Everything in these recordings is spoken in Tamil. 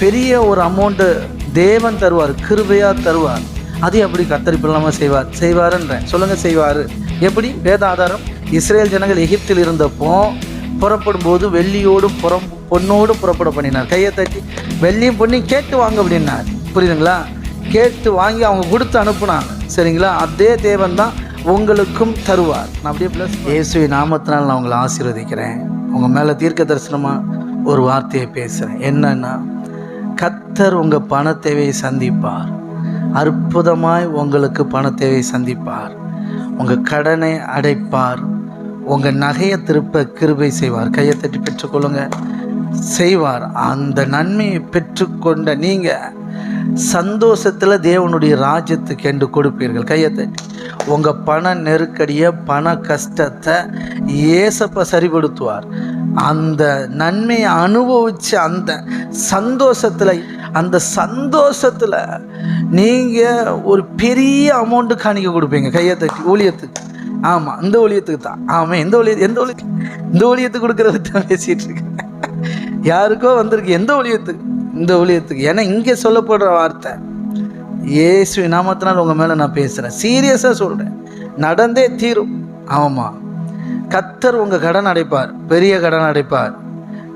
பெரிய ஒரு அமௌண்ட்டு தேவன் தருவார் கிருபையாக தருவார். அது எப்படி கத்தரிப்பில்லாமல் செய்வார்? செய்வாருன்றேன். சொல்லுங்கள் செய்வார். எப்படி? வேத ஆதாரம். இஸ்ரேல் ஜனங்கள் எகிப்தில் இருந்தப்போ புறப்படும் போது வெள்ளியோடும் புறம் பொண்ணோடு புறப்பட பண்ணினார். கையை தட்டி வெள்ளியும் பொண்ணையும் கேட்டு வாங்க அப்படின்னார். புரியுதுங்களா? கேட்டு வாங்கி அவங்க கொடுத்து அனுப்புனாங்க. சரிங்களா? அதே தேவன் தான் உங்களுக்கும் தருவார். நான் அப்படியே ப்ளஸ் இயேசுவை நாமத்தினால் நான் உங்களை ஆசீர்வதிக்கிறேன். உங்கள் மேலே தீர்க்க தரிசனமாக ஒரு வார்த்தையை பேசுகிறேன் என்னன்னா கத்தர் உங்கள் பண தேவையை சந்திப்பார். அற்புதமாய் உங்களுக்கு பண தேவையை சந்திப்பார். உங்கள் கடனை அடைப்பார். உங்கள் நகையை திருப்ப கிருபை செய்வார். கையை தட்டி பெற்றுக்கொள்ளுங்க. செய்வார். அந்த நன்மையை பெற்றுக்கொண்ட நீங்கள் சந்தோஷத்தில் தேவனுடைய ராஜ்யத்துக்கு என்று கொடுப்பீர்கள். கையை தட்டி. உங்கள் பண நெருக்கடியை பண கஷ்டத்தை ஏசப்ப சரிபடுத்துவார் அந்த நன்மையை அனுபவித்து அந்த சந்தோஷத்தில் அந்த சந்தோஷத்தில் நீங்கள் ஒரு பெரிய அமௌண்ட்டு காணிக்க கொடுப்பீங்க. கையை ஊழியத்துக்கு. ஆமாம் இந்த ஊழியத்துக்கு தான். ஆமாம் எந்த ஊழிய எந்த ஊழிய இந்த ஊழியத்துக்கு கொடுக்குறது தான் பேசிகிட்டு இருக்கேன். யாருக்கோ வந்திருக்கு எந்த ஊழியத்துக்கு? இந்த ஊழியத்துக்கு. ஏன்னா இங்கே சொல்லப்படுற வார்த்தை ஏசு நாமத்தினால் உங்கள் மேலே நான் பேசுகிறேன் சீரியஸாக சொல்கிறேன் நடந்தே தீரும். ஆமாம் கத்தர் உங்கள் கடன் அடைப்பார் பெரிய கடன் அடைப்பார்.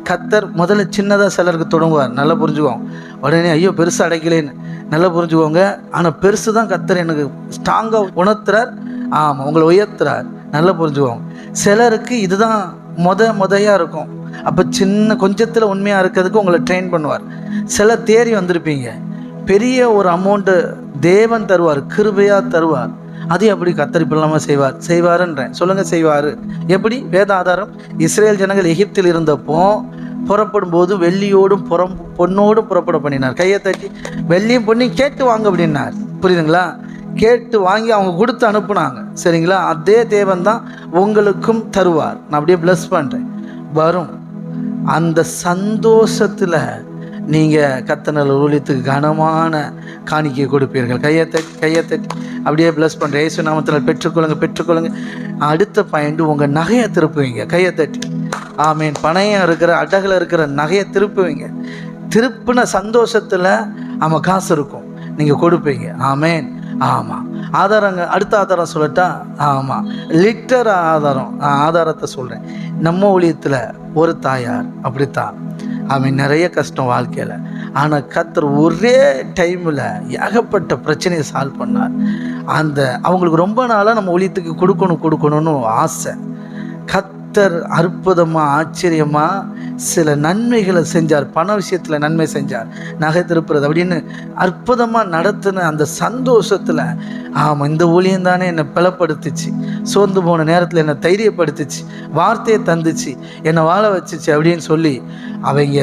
கத்தர் முதல்ல சின்னதாக சிலருக்கு தொடங்குவார். நல்லா புரிஞ்சுக்குவோம் உடனே ஐயோ பெருசாக அடைக்கலேன்னு. நல்லா புரிஞ்சுக்கோங்க. ஆனால் பெருசு தான் கத்தர் எனக்கு ஸ்ட்ராங்காக உணர்த்துறார். ஆமாம் உங்களை உயர்த்துறார். நல்லா புரிஞ்சுக்குவோம் சிலருக்கு இதுதான் மொத மொதையாக இருக்கும். அப்போ சின்ன கொஞ்சத்தில் உண்மையாக இருக்கிறதுக்கு உங்களை ட்ரெயின் பண்ணுவார். சில தேறி வந்திருப்பீங்க. பெரிய ஒரு அமௌண்ட்டு தேவன் தருவார் கிருபையாக தருவார். அது எப்படி கத்தரிப்பு இல்லாமல் செய்வார்? செய்வாருன்றேன். சொல்லுங்கள் செய்வார். எப்படி? வேத ஆதாரம் இஸ்ரேல் ஜனங்கள் எகிப்தில் இருந்தப்போ புறப்படும் போது வெள்ளியோடும் புறம் பொண்ணோடும் புறப்பட பண்ணினார். கையை தட்டி வெள்ளியும் பொண்ணையும் கேட்டு வாங்க அப்படின்னார். புரியுதுங்களா? கேட்டு வாங்கி அவங்க கொடுத்து அனுப்புனாங்க. சரிங்களா? அதே தேவன் தான் உங்களுக்கும் தருவார். நான் அப்படியே ப்ளஸ் பண்ணுறேன் வரும். அந்த சந்தோஷத்தில் நீங்கள் கத்தனல் ஊழியத்துக்கு கனமான காணிக்கை கொடுப்பீர்கள். கையை தட்டி கையை தட்டி. அப்படியே ப்ளஸ் பண்ணுற இயேசு நாமத்தில் பெற்றுக்கொள்ளுங்க பெற்றுக்கொள்ளுங்க. அடுத்த பாயிண்ட் உங்கள் நகையை திருப்புவீங்க. கையை தட்டி. ஆமீன். பணையம் இருக்கிற அடகில் இருக்கிற நகையை திருப்புவீங்க. திருப்பின சந்தோஷத்தில் ஆமாம் காசு இருக்கும். நீங்கள் கொடுப்பீங்க. ஆமேன். ஆமாம் ஆதாரங்க அடுத்த ஆதாரம் சொல்லட்டா? ஆமாம் லிட்டர் ஆதாரம். ஆ, ஆதாரத்தை சொல்கிறேன் நம்ம ஊழியத்தில் ஒரு தாயார் அப்படித்தான். அவன் நிறைய கஷ்டம் வாழ்க்கையில். ஆனால் கத்தர் ஒரே டைமில் ஏகப்பட்ட பிரச்சனையை சால்வ் பண்ணார். அந்த அவங்களுக்கு ரொம்ப நாளாக நம்ம ஒழியத்துக்கு கொடுக்கணும் கொடுக்கணும்னு ஆசை. கத் கத்தர் அற்புதமாக ஆச்சரியமாக சில நன்மைகளை செஞ்சார். பண விஷயத்தில் நன்மை செஞ்சார். நகை திருப்புறது அப்படின்னு அற்புதமாக நடத்தின அந்த சந்தோஷத்தில் ஆமாம் இந்த ஊழியம் தானே என்னை பலப்படுத்துச்சு. சோர்ந்து போன நேரத்தில் என்னை தைரியப்படுத்துச்சு. வார்த்தையை தந்துச்சு. என்னை வாழ வச்சுச்சு அப்படின்னு சொல்லி அவங்க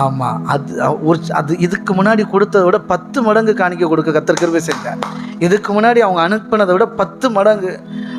ஆமாம் அது ஒரு அது இதுக்கு முன்னாடி கொடுத்ததை விட பத்து மடங்கு காணிக்க கொடுக்க கத்திருக்கிறவே செஞ்சார். இதுக்கு முன்னாடி அவங்க அனுப்பினதை விட பத்து மடங்கு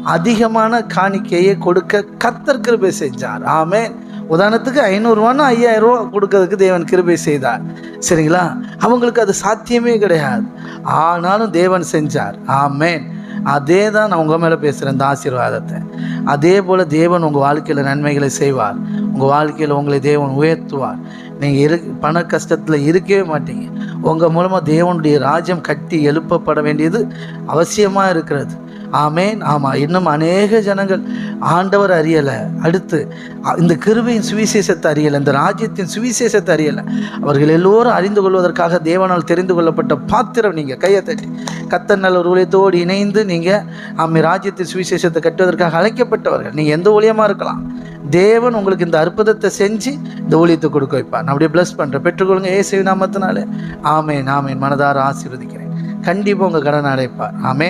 அதிகமான காணிக்கையை கொடுக்க கத்தர் கிருபை செஞ்சார். ஆமே உதாரணத்துக்கு ஐநூறுரூவான்னு ஐயாயிரம் ரூபா கொடுக்கறதுக்கு தேவன் கிருபை செய்தார். சரிங்களா? அவங்களுக்கு அது சாத்தியமே கிடையாது. ஆனாலும் தேவன் செஞ்சார். ஆமேன். அதே தான் நான் உங்கள் மேலே பேசுகிறேன் இந்த ஆசீர்வாதத்தை. அதே போல் தேவன் உங்கள் வாழ்க்கையில் நன்மைகளை செய்வார். உங்கள் வாழ்க்கையில் உங்களை தேவன் உயர்த்துவார். நீங்கள் இரு பண கஷ்டத்தில் இருக்கவே மாட்டீங்க. உங்கள் மூலமாக தேவனுடைய ராஜ்யம் கட்டி எழுப்பப்பட வேண்டியது அவசியமாக இருக்கிறது. ஆமேன். ஆமாம் இன்னும் அநேக ஜனங்கள் ஆண்டவர் அறியலை. அடுத்து இந்த கிருபையின் சுவிசேஷத்தை அறியலை இந்த ராஜ்யத்தின் சுவிசேஷத்தை அறியலை. அவர்கள் எல்லோரும் அறிந்து கொள்வதற்காக தேவனால் தெரிந்து கொள்ளப்பட்ட பாத்திரம் நீங்கள் கையை தட்டி. கத்தர் நல்ல ஒரு ஊழியத்தோடு இணைந்து நீங்கள் ஆமை ராஜ்யத்தின் சுவிசேஷத்தை கட்டுவதற்காக அழைக்கப்பட்டவர்கள். நீங்கள் எந்த ஊழியமாக இருக்கலாம். தேவன் உங்களுக்கு இந்த அற்புதத்தை செஞ்சு இந்த ஊழியத்தை கொடுக்க வைப்பார். நான் அப்படியே ப்ளஸ் பண்ணுறேன் பெற்றுக்கொள்ளுங்க ஏசு நாமத்தினாலே. ஆமேன் ஆமேன். மனதார ஆசீர்வதிக்கிறேன். கண்டிப்பாக உங்கள் கடன் அடைப்பார். ஆமேன்.